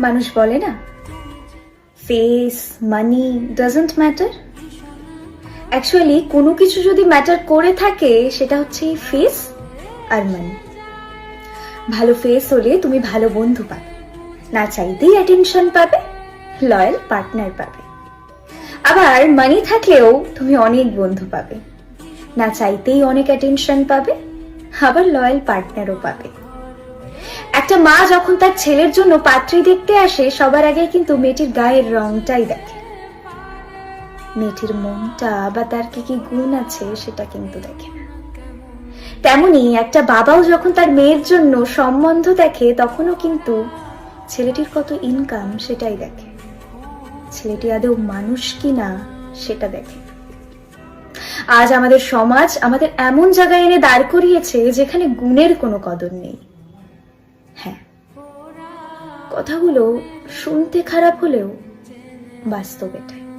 মানুষ বলে না। Face money doesn't matter actually কোনো কিছু যদি ম্যাটার করে থাকে, সেটা হচ্ছে ফেস আর মানি ভালো ফেস হলে তুমি ভালো বন্ধু পাবে। না চাইতেই অ্যাটেনশন পাবে লয়াল পার্টনার পাবে। আবার মানি থাকলেও তুমি অনেক বন্ধু পাবে। না চাইতেই অনেক অ্যাটেনশন পাবে, আবার লয়াল পার্টনারও পাবে। একটা মা যখন তার ছেলের জন্য পাত্রী দেখতে আসে, সবার আগে কিন্তু মেয়েটির গায়ের রংটাই দেখে। মেয়েটির মনটা বা তার কি কি গুণ আছে, সেটা কিন্তু দেখে না। তেমনি একটা বাবাও যখন তার মেয়ের জন্য সম্বন্ধ দেখে, তখনও কিন্তু ছেলেটির কত ইনকাম সেটাই দেখে। ছেলেটি আদৌ মানুষ কি না, সেটা দেখে। আজ আমাদের সমাজ আমাদের এমন জায়গায় এনে দাঁড় করিয়েছে, যেখানে গুণের কোনো কদর নেই। কথাগুলো শুনতে খারাপ হলেও বাস্তব এটাই।